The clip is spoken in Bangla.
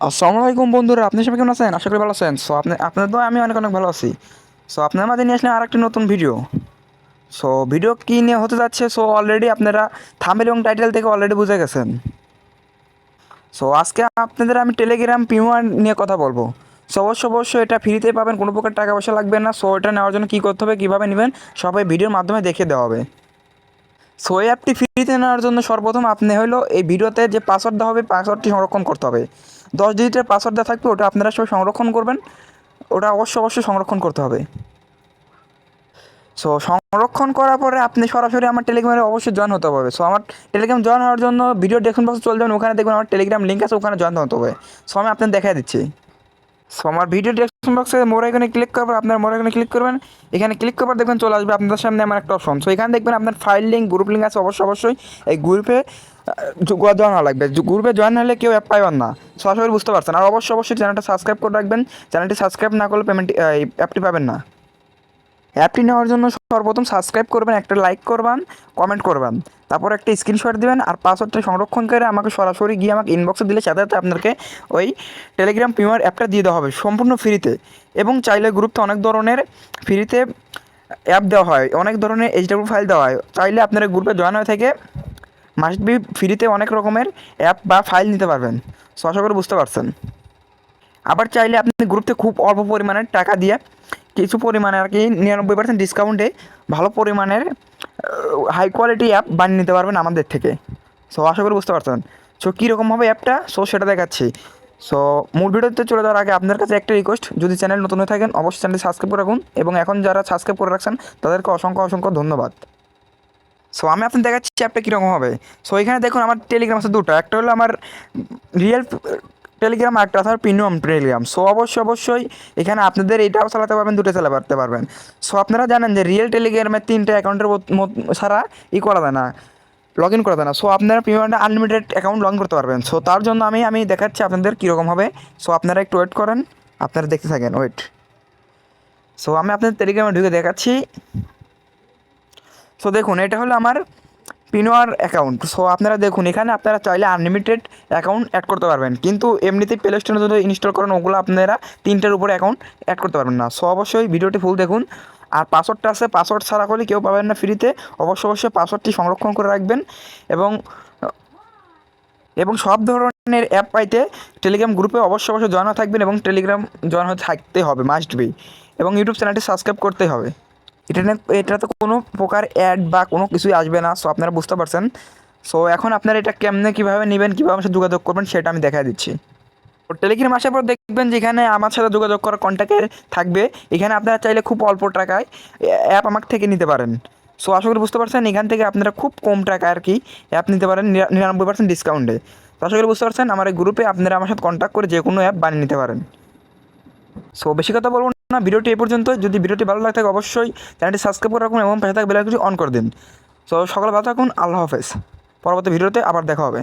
আসসালামু আলাইকুম বন্ধুরা, আপনি সবাই কেমন আছেন? আশা করি ভালো আছেন। সো আপনি আপনার তো আমি অনেক অনেক ভালো আছি। সো আপনার মাঝে নিয়ে আসলাম আর একটি নতুন ভিডিও সো ভিডিও কী নিয়ে হতে যাচ্ছে? সো অলরেডি আপনারা থামেল এবং টাইটেল থেকে অলরেডি বুঝে গেছেন। সো আজকে আপনাদের আমি টেলিগ্রাম পিওয়ান নিয়ে কথা বলব। সো অবশ্য অবশ্যই এটা ফ্রিতে পাবেন, কোনো প্রকার টাকা পয়সা লাগবে না। সো এটা নেওয়ার জন্য কী করতে হবে, কীভাবে নেবেন সবাই ভিডিওর মাধ্যমে দেখে দেওয়া হবে। সো এই অ্যাপটি ফ্রিতে নেওয়ার জন্য সর্বপ্রথম আপনি হলো এই ভিডিওতে যে পাসওয়ার্ড দেওয়া হবে পাসওয়ার্ডটি সংরক্ষণ করতে হবে। দশ ডিজিটের পাসওয়ার্ড দেওয়া থাকবে ওটা আপনারা সবাই সংরক্ষণ করবেন। ওটা অবশ্যই অবশ্যই সংরক্ষণ করতে হবে। সো সংরক্ষণ করার পরে আপনি সরাসরি আমার টেলিগ্রামে অবশ্যই জয়েন হতে হবে। সো আমার টেলিগ্রাম জয়েন হওয়ার জন্য ভিডিও ডেসক্রিপশন বক্সে চলে যাবেন, ওখানে দেখবেন আমার টেলিগ্রাম লিঙ্ক আছে, ওখানে জয়েন হতে হবে। সো আমি আপনাদের দেখাই দিচ্ছি। সো আমার ভিডিও ডিসক্রিপশন বক্সে মোর এখানে ক্লিক করবেন আপনার মোর এখানে ক্লিক করবেন। এখানে ক্লিক করবার দেখবেন চলে আসবে আপনাদের সামনে আমার একটা অপশন সো এখানে দেখবেন আপনার ফাইল লিঙ্ক গ্রুপ লিঙ্ক আছে অবশ্যই অবশ্যই। এই গ্রুপে জয়েন হওয়া লাগবে। গ্রুপে জয়েন হলে কেউ অ্যাপ পাইবেন না। সো আশা করি বুঝতে পারছেন। আর অবশ্যই অবশ্যই চ্যানেলটা সাবস্ক্রাইব করে রাখবেন। চ্যানেলটি সাবস্ক্রাইব না করলে পেমেন্ট অ্যাপটি পাবেন না। অ্যাপটি নেওয়ার জন্য সর্বপ্রথম সাবস্ক্রাইব করবেন, একটা লাইক করবেন কমেন্ট করবেন। তারপর একটা স্ক্রিনশট দিবেন আর পাসওয়ার্ডটা সংরক্ষণ করে আমাকে সরাসরি গিয়ে আমাকে ইনবক্সে দিলে সাথে সাথে আপনাকে ওই টেলিগ্রাম প্রিমিয়ার অ্যাপটা দিয়ে দেওয়া হবে সম্পূর্ণ ফ্রিতে এবং চাইলে গ্রুপতে অনেক ধরনের ফ্রিতে অ্যাপ দেওয়া হয়, অনেক ধরনের এইচডাব্লিউ ফাইল দেওয়া হয়। চাইলে আপনারা গ্রুপে জয়েন হয়ে থেকে মাস্ট বি ফ্রিতে অনেক রকমের অ্যাপ বা ফাইল নিতে পারবেন। সো করে বুঝতে পারছেন। আবার চাইলে আপনি গ্রুপতে খুব অল্প পরিমাণের টাকা দিয়ে কিছু পরিমাণে আর কি নিরানব্বই পার্সেন্ট ডিসকাউন্টে ভালো পরিমাণের হাই কোয়ালিটি অ্যাপ বানিয়ে নিতে পারবেন আমাদের থেকে। সো আশা করি বুঝতে পারছেন। সো কীরকম হবে অ্যাপটা সো সেটা দেখাচ্ছি। সো মূল ভিডিওতে চলে যাওয়ার আগে আপনার কাছে একটা রিকোয়েস্ট যদি চ্যানেল নতুন হয়ে থাকেন, অবশ্যই চ্যানেলটি সাবস্ক্রাইব করে রাখুন এবং এখন যারা সাবস্ক্রাইব করে রাখছেন, তাদেরকে অসংখ্য অসংখ্য ধন্যবাদ। সো আমি আপনার দেখাচ্ছি অ্যাপটা কীরকম হবে। সো এখানে দেখুন আমার টেলিগ্রাম আছে দুটো। একটা হলো আমার রিয়েল টেলিগ্রাম আর একটা আছে প্রিমিয়াম টেলিগ্রাম। সো অবশ্যই অবশ্যই এখানে আপনাদের এটাও চালাতে পারবেন, দুটো চালাতে পারবেন। সো আপনারা জানেন যে রিয়েল টেলিগ্রামের তিনটে অ্যাকাউন্টের ছাড়া ই করা যায় না লগ ইন করা যায় না। সো আপনারা প্রিমিয়ামটা আনলিমিটেড অ্যাকাউন্ট লগ করতে পারবেন। সো তার জন্য আমি আমি দেখাচ্ছি আপনাদের কীরকম হবে। সো আপনারা একটু ওয়েট করেন, আপনারা দেখতে থাকেন ওয়েট সো আমি আপনাদের টেলিগ্রামে ঢুকে দেখাচ্ছি। সো দেখুন, এটা হলো আমার পিনোয়ার অ্যাকাউন্ট সো আপনারা দেখুন, এখানে আপনারা চাইলে আনলিমিটেড অ্যাকাউন্ট অ্যাড করতে পারবেন। কিন্তু এমনিতেই প্লে স্টোরে যদি ইনস্টল করেন, ওগুলো আপনারা তিনটার উপরে অ্যাকাউন্ট অ্যাড করতে পারবেন না। সো অবশ্যই ভিডিওটি ফুল দেখুন। আর পাসওয়ার্ডটা আছে পাসওয়ার্ড ছাড়া করলে কেউ পাবেন না ফ্রিতে অবশ্যই অবশ্যই পাসওয়ার্ডটি সংরক্ষণ করে রাখবেন। এবং এবং সব ধরনের অ্যাপ পাইতে টেলিগ্রাম গ্রুপে অবশ্যই অবশ্যই জয়েন থাকবেন এবং টেলিগ্রাম জয়েন হয়ে থাকতে হবে মাস্ট বি এবং ইউটিউব চ্যানেলটি সাবস্ক্রাইব করতে হবে। এটা এটাতে কোনো প্রকার অ্যাড বা কোনো কিছুই আসবে না সো আপনারা বুঝতে পারছেন। সো এখন আপনারা এটা কেমনে, কীভাবে নেবেন, কীভাবে আমার সাথে যোগাযোগ করবেন সেটা আমি দেখা দিচ্ছি। টেলিগ্রাম আসার পর দেখবেন যেখানে আমার সাথে যোগাযোগ করার কন্ট্যাক্টে থাকবে। এখানে আপনারা চাইলে খুব অল্প টাকায় অ্যাপ আমার থেকে নিতে পারেন। সো আশা করি বুঝতে পারছেন, এখান থেকে আপনারা খুব কম টাকা আর কি অ্যাপ নিতে পারেন নিরানব্বই পার্সেন্ট ডিসকাউন্টে তো আশা করি বুঝতে পারছেন, আমার এই গ্রুপে আপনারা আমার সাথে কন্ট্যাক্ট করে যে কোনো অ্যাপ বানিয়ে নিতে পারেন। সো বেশি কথা বলব না, ভিডিওটি এ পর্যন্ত। যদি ভিডিওটি ভালো লাগে থাকে অবশ্যই চ্যানেলটি সাবস্ক্রাইব করে রাখুন এবং পাশে থাকা বেলাইকনটি অন করে দিন। তো সকাল ভালো থাকুন, আল্লাহ হাফেজ। পরবর্তী ভিডিওতে আবার দেখা হবে।